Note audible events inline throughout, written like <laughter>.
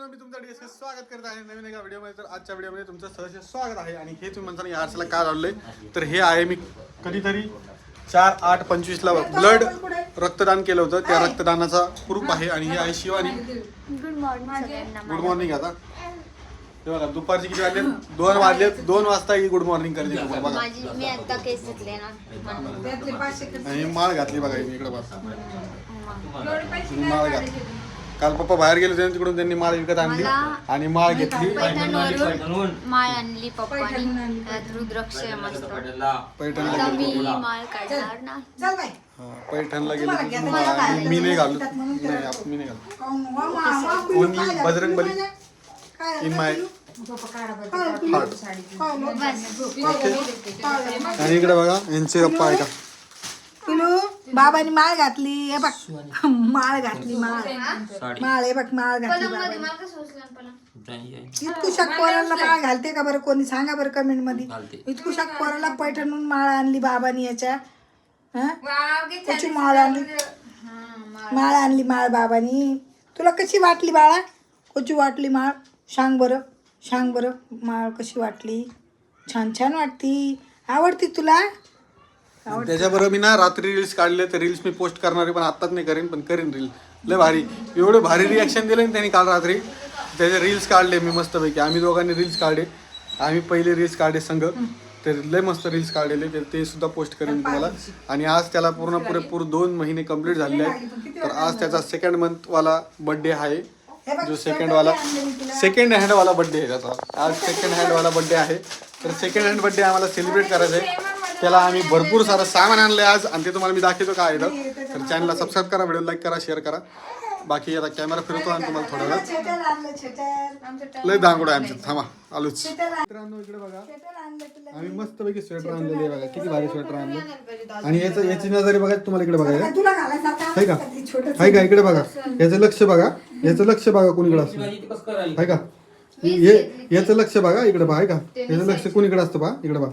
मित्रांनो मी तुमचं डीएस स्वागत करत आहे. नवीन एका व्हिडिओमध्ये तर आजच्या व्हिडिओमध्ये तुमचं सहर्ष स्वागत आहे. आणि हे तुम्ही म्हणता या आरसाला का लावलंय? तर हे आहे मी कधीतरी चार आठ पंचवीसला ब्लड रक्तदान केलं होतं. त्या रक्तदानाचा प्रूफ आहे आणि हे आहे शिवानी. गुड मॉर्निंग सगळ्यांना. गुड मॉर्निंग आता. हे बघा दुपारचे किती वाजले? दोन वाजले. दोन वाजता ही गुड मॉर्निंग करते तुम्हाला. बघा. माझी मी आता केस घेतले ना. म्हणून. आणि माळ घातली बघा मी इकडे बघा. माळ घातली. काल पप्पा बाहेर गेले होते तिकडून त्यांनी माळ विकत आणली मला आणि माळ घेतली. पैठणवरून माळ आणली पप्पानी. त्यात रुद्राक्ष आहे मस्त. पैठणला. आता गेली मी माळ काढणार ना चल बाई. हा, पैठणला गेली मी नाही घालू. नाही आप- मी नाही घालू. Only Bajrang Bali in my heart आणि इकडे बघा यांचे गप्पा ऐका. पिलू बाबांनी माळ घातली हे बघ. माळ घातली माळ. माळ हे बघ माळ घातली बाबांनी. इतकुशा पोराला माळ घालते का बरं कोणी? सांगा बरं कमेंटमध्ये. इतकुशा पोराला पैठणून माळ आणली बाबांनी याच्या. हा? माळ आणली. माळ. आणली माळ बाबांनी. तुला कशी वाटली बाळा? कशी वाटली माळ? सांग बरं. सांग बरं माळ कशी वाटली? छान छान वाटती. आवडती तुला? त्याच्याबरोबर मी ना रात्री रील्स काढले तर रील्स मी पोस्ट करणार आहे पण आत्ताच नाही करेन पण करेन रील लय भारी. एवढं भारी रिॲक्शन दिलं ना त्यांनी काल रात्री. त्याचे रील्स काढले मी मस्तपैकी. आम्ही दोघांनी रील्स काढले. आम्ही पहिले रील्स काढले संघ तर लय मस्त रील्स काढलेले. तर ते सुद्धा पोस्ट करेन तुम्हाला. आणि आज त्याला पूर्ण पुरेपूर दोन महिने कंप्लीट झालेले आहेत. तर आज त्याचा सेकंड मंथ वाला बर्थडे आहे. जो सेकंड वाला सेकंड हँड वाला बर्थडे आहे त्याचा. आज सेकंड हँड वाला बर्थडे आहे. तर सेकंड हँड बर्थडे आम्हाला सेलिब्रेट करायचा आहे त्याला आम्ही भरपूर सारं सामान आणलंय आज आणि ते तुम्हाला मी दाखवतो काय आहे तर. चॅनलला सबस्क्राईब करा व्हिडिओ लाईक करा शेअर करा. बाकी आता कॅमेरा फिरवतो आणि तुम्हाला थोड्या वेळात. स्वेटर आणलं स्वेटर लय दांगोड आहे आमच्यात थांबा आलोच. मित्रांनो इकडे बघा. आणलं आम्ही मस्तपैकी स्वेटर आणलेले आहे बघा. किती भारी स्वेटर आणलं. आणि याचं याची नजर बघा तुम्हाला इकडे बघायला. घालायसारखं आहे का? छोटं आहे का? इकडे बघा. याचं लक्ष बघा. याचं लक्ष बघा कोणीकडे असतं. आहे का? हे याचं लक्ष बघा इकडे बघा. आहे का? याचं लक्ष कोणीकडे असतं बा? इकडे बा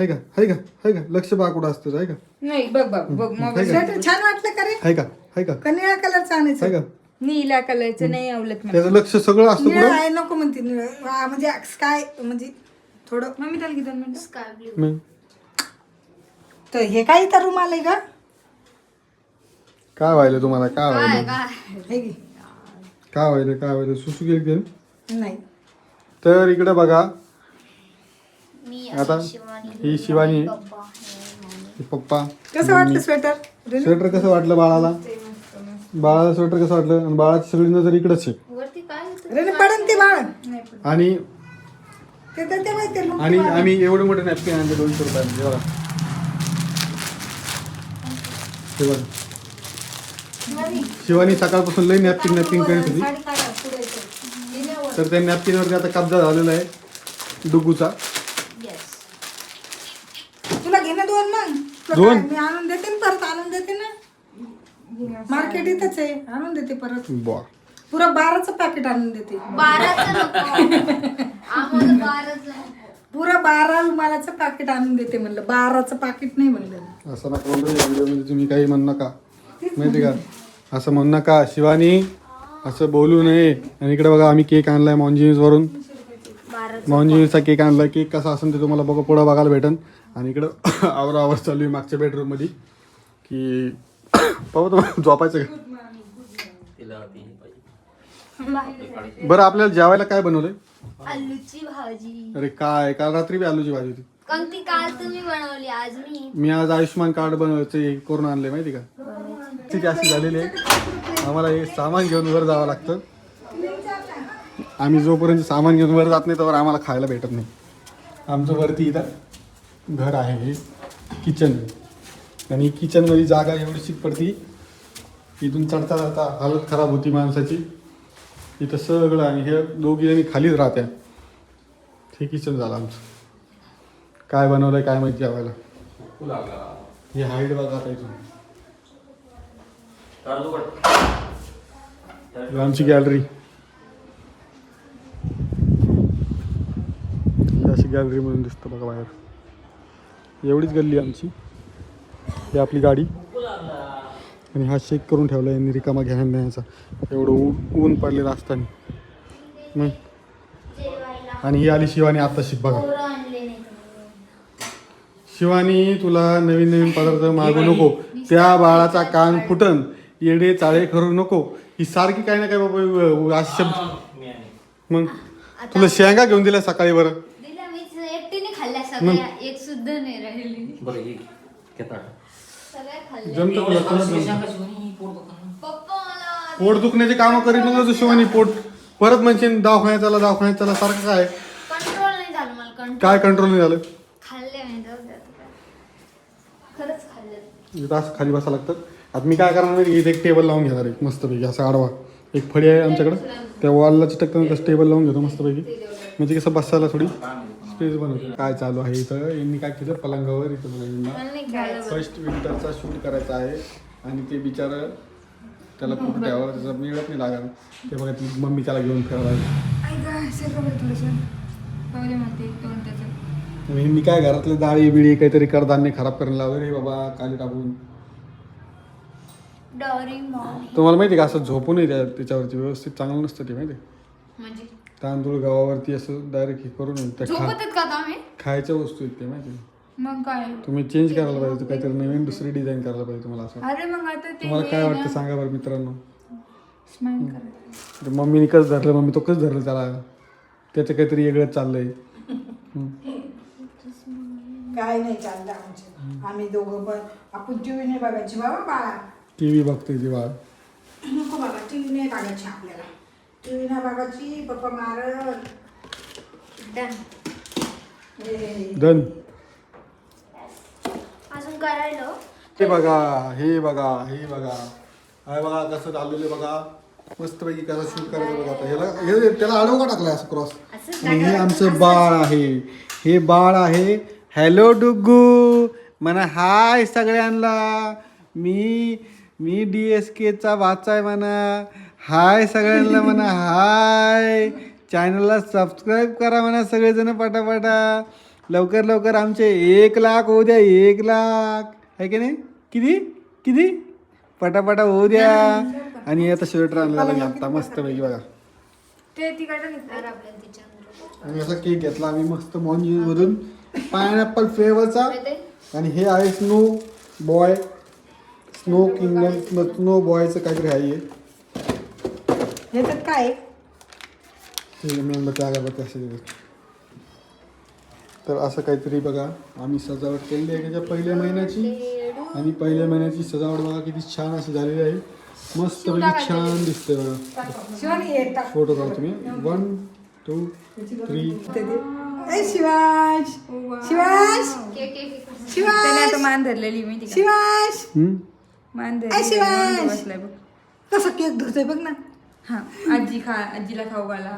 आहे का? आहे का? आहे का? लक्ष बघा कुठं असतं आहे का? नाही बघ बघ बघ का? स्वेटर छान वाटलं का रे? आहे का? आहे का? कनिळा कलरचं आणायचं. आहे का? नीला कलरचं नाही आवडत मला त्याचं लक्ष सगळं असतं निळं कुठं? आहे नको म्हणते. निळं म्हणजे स्काय म्हणजे थोडं मम्मी त्याला दोन मिनिटं स्काय ब्ल्यू मग तर हे काय तर रुमाल आहे का काय व्हायलं तुम्हाला? काय काय व्हायलं काय? हे घे. काय व्हायलं काय व्हायलं सुसू गेली गेली नाही. तर इकडे बघा मी आता शिवानी ही शिवानी पप्पा हे कसं वाटलं स्वेटर? स्वेटर कसं वाटलं बाळाला? बाळाला स्वेटर कसं वाटलं? आणि बाळाची सगळी नजर इकडेच आहे. वरती काय होतं? रेनू पडन ते बाळ. आणि ते तर ते माहिती आहे, आणि आम्ही एवढे मोठे नॅपकिन आणले दोनशे रुपयामध्ये बघा. हे बघा. शिवानी. सकाळपासून लई नॅपकिन नॅपकिन करत होती. साडी काढा, पुढे येते. तर त्या नॅपकिनवरती आता कब्जा झालेला आहे. डुगूचा Yes. तुला घे ना दोन मग तुला दोन? काय, मी आणून देते ना परत आणून देते ना. मार्केट इथंच आहे आणून देते परत. बा पुरा बाराचं पॅकेट आणून देते. बाराचं नको. आम्हाला बाराचं नको. पुरा बारा रुमालाचं पाकिट आणून देते म्हणलं. बाराचं पाकिट नाही म्हणलं. असं नका या व्हिडिओमध्ये तुम्ही काही म्हणू नका. माहिती का? असं म्हणू नका. शिवानी असं बोलू नये. आणि इकडे बघा आम्ही केक आणलाय मॉन्जिन्स वरून. बाराचं मॉन्जिन्सचा केक आणलाय. केक कसा असेल ते तुम्हाला बघा पुढं बघायला भेटन. आणि इकडं <coughs> आवर आवर चालू आहे मागच्या बेडरूममध्ये की <coughs> पाहू तुम्हाला झोपायचं का? बरं आपल्याला जेवायला काय बनवलंय? आलूची भाजी. अरे काय काल रात्री बी आलूची भाजी होती. कारण ती काल तुम्ही बनवली आज मी. मी आज आयुष्यमान कार्ड बनवायचे करून आणले माहिती का? ठीक अशी झालेली आहे आम्हाला हे सामान घेऊन वर जावं लागतं. आम्ही जोपर्यंत सामान घेऊन वर जात नाही तोवर आम्हाला खायला भेटत नाही. आमचं वरती इथं घर आहे हे किचन आणि किचनमध्ये जागा एवढीशी पडती इथून चढता जाता हालत खराब होती माणसाची. इथं सगळं आणि हे दोघी खालीच राहत्या. हे किचन झालं आमचं. काय बनवलंय काय माहिती आम्हाला. हे हाईट बघा आता इथून. आमची गॅलरी अशी गॅलरी म्हणून दिसतं बघा बाहेर. एवढीच गल्ली आमची. ही आपली गाडी. आणि हा शेक करून ठेवला यांनी रिकामा घ्यायला न्यायचा एवढं ऊन ऊन पडलेलं असताना मग आणि ही आली शिवानी आता शिक बघा. शिवानी तुला नवीन नवीन पदार्थ मागू नको. त्या बाळाचा कान फुटन येडे चाळे करू नको. ही सारखी काही ना काही बाबा शब्द मग तुला शेंगा घेऊन दिल्या सकाळी बरं दिल्या मी एकटीने खाल्ल्या सगळ्या एक सुद्धा नाही राहिली. बरं ही घेता सगळ्या खाल्ल्या. जमतं तुला तुला जमतं. पप्पा मला पोट दुखण्याचे कामं करीत नव्हतं शिवानी पोट. परत म्हणशील दवाखान्यात चला दवाखान्यात चला सारखं काय? कंट्रोल नाही झालं मला कंट्रोल काय कंट्रोल नाही झालं? खाल्ले मी जाऊ दे आता काय. खरंच खाल्ले इथं असं खाली बसा लागतं. आता मी काय करणार माहिती इथे एक टेबल लावून घेणार आहे मस्तपैकी असं आडवा. एक फळी आहे आमच्याकडं. त्या वॉलला चिटकताना तसं टेबल लावून घेतो मस्तपैकी. म्हणजे कसं बसायला थोडी. स्पेस बनवतो. काय चालू आहे इथं? यांनी काय केलं? पलंगावर इथं मला यांना. मला नाही खायचं फर्स्ट विंटरचा शूट करायचा आहे. आणि ते बिचारं त्याला कुठं ठेवावं त्याचा मिळत नाही लागणार ते बघा ती मम्मी त्याला घेऊन फिरायला मी काय घरातले डाळी बिळी काहीतरी कडधान्य खराब करायला लावलं रे बाबा काली टाकून. डॉरी मॉम तुम्हाला माहिती आहे का असं झोपू नाही त्या त्याच्यावरती व्यवस्थित चांगलं नसतं ते माहिती आहे? म्हणजे? तांदूळ गव्हावरती असं डायरेक्ट हे करून त्या खा झोपत आहेत का आता आम्ही खायच्या वस्तू आहेत ते माहिती आहे? मग काय? तुम्ही चेंज करायला पाहिजे काहीतरी नवीन दुसरी डिझाईन करायला पाहिजे तुम्हाला असं अरे मग आता ते तुम्हाला काय वाटतं सांगा बरं मित्रांनो. करायचं तर मम्मीने कसं धरलं मम्मी तो कसं धरलं त्याला? त्याचं काहीतरी वेगळंच चाललंय. काय नाही चाललं आमचं. आम्ही दोघं पण. आपण टीव्ही नाही बघायची. बाबा बाळा. टी व्ही बघते बाळ नको बाबा टीव्ही नाही बघायची आपल्याला. टीव्ही पप्पा डन डन अजून करायलो. हे बघा हे बघा हे बघा. हे बघा कसं चाललेलं आहे बघा. मस्तपैकी कसं शूट करायचं बघा आता. ह्याला हे त्याला आडवं का टाकलाय असं क्रॉस असं आणि हे आमचं बाळ आहे. हे बाळ आहे. हॅलो डुग्गू. म्हणा हाय सगळ्यांना. मी मी डी एस केचा वाचा आहे म्हणा. हाय सगळ्यांना <laughs> म्हणा हाय. चॅनलला सबस्क्राईब करा म्हणा सगळेजण पटापटा. लवकर लवकर आमचे एक लाख होऊ द्या एक लाख. आहे की नाही? किती? किती? पटापटा होऊ द्या. आणि आता स्वेटर आणलेला मी आत्ता मस्तपैकी बघा. ते तिकडं निघतं तर आपल्याला तिच्या आणि असा केक घेतला आम्ही मस्त मॉन्जीस मधून पायनॅपल फ्लेवरचा आणि हे आहे snow boy snow kingdom snow बॉयचं काहीतरी आहे. ह्याच्यात काय? आहे? मेणबत्ती अगरबत्ती असे. तर असं काहीतरी बघा. आम्ही सजावट केलेली आहे त्याच्या पहिल्या महिन्याची. आणि पहिल्या महिन्याची सजावट बघा किती छान अशी झालेली आहे. मस्तपैकी छान दिसते बघा. शिवानी एक टाक फोटो काढा तुम्ही. वन टू थ्री ते दे. ए शिवांश. शिवांश. केक केक त्याने शिवांश. आता मान धरलेली मी तिकडे. शिवांश. मान ए, धरलेली शिवांश! म्हणून बसलाय बघ. कसा केक धरतोय बघ ना. हा आजी खा आजीला खाऊ घाला.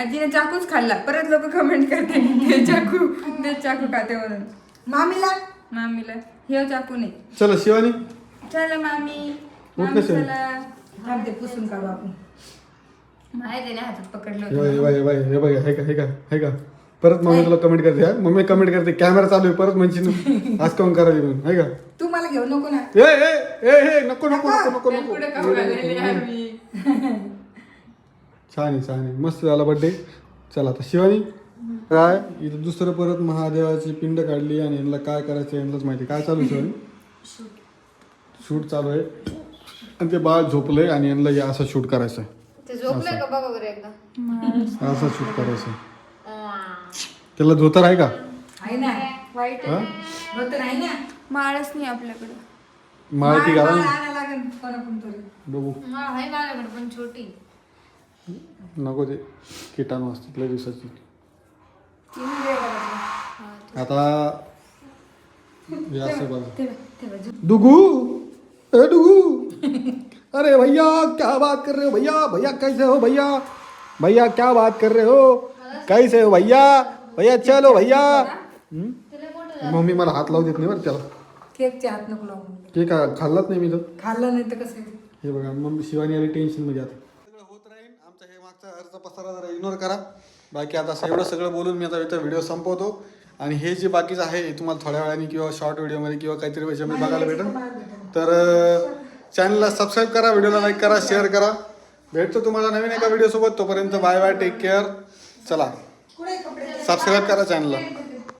आजीने चाकूच खाल्ला. परत लोक कमेंट करते ते चाकू ते चाकू खाते म्हणून. मामीला? मामीला. हे चाकू नाही. चला शिवानी. चला मामी. उठ मामी शिवानी. चला. थांब ते पुसून काढू आपण. माहिती त्याने हातात पकडलं हे बघ हे होतं. बघ हे बघ हे बघ हे का हे का हे का. परत मम्मी तुला कमेंट करते हा? मम्मी कमेंट करते कॅमेरा चालू आहे परत म्हणशील <laughs> आज काऊन करायला म्हणून हे का? तू मला घेऊ नको ना. ए ए ए ए नको नको नको नको नको. पुढे खाऊ <laughs> छान आहे छान आहे. मस्त झाला बड्डे चला आता शिवानी काय इथं दुसरं परत महादेवाची पिंड काढली आणि यांना काय करायचं यांनाच माहिती काय चालू आहे शिवानी? शूट चालू आहे. आणि ते बाळ झोपलंय आणि यांना हे असं शूट करायचं ते झोपलंय का? बघा बरं एकदा. असं शूट करायचं त्याला धोतर आहे का? आहे ना. वाईट हा होत नाही ना? माळच नाही आपल्याकडे. माहिती का माळ आणायला लागेल कोणाकडून तरी बघू. हा आहे माझ्याकडे पण छोटी. नको ते किटाणू असतात लय दिवसाची. आता हे असं बघा. डुगू ए डुगू अरे भैया क्या बात कर रहे हो भैया? भैया कैसे हो भैया? भैया क्या बात कर रहे हो? कैसे हो भैया? भैया चलो भैया। हम्म? मम्मी मला हात लावू देत नाही बरं त्याला. केकचे हात नको लावून ते का खाल्लाच नाही मी तर? खाल्लं नाही तर कसं हे बघा मग शिवानी आली टेन्शनमध्ये आता. सगळं होत राहील. आमचा हे मागचा अर्ज पसारा जरा इग्नोर करा. बाकी आता असं एवढं सगळं बोलून मी आता इथं व्हिडिओ संपवतो. आणि हे जे बाकीचं आहे हे तुम्हाला थोड्या वेळाने किंवा शॉर्ट व्हिडिओमध्ये किंवा काहीतरी वेळेमध्ये बघायला भेटेल. तर चॅनलला सबस्क्राईब करा व्हिडिओला लाईक करा शेअर करा. भेटतो तुम्हाला नवीन एका व्हिडिओ सोबत. तोपर्यंत बाय बाय टेक केअर चला. सबस्क्राईब करा चॅनलला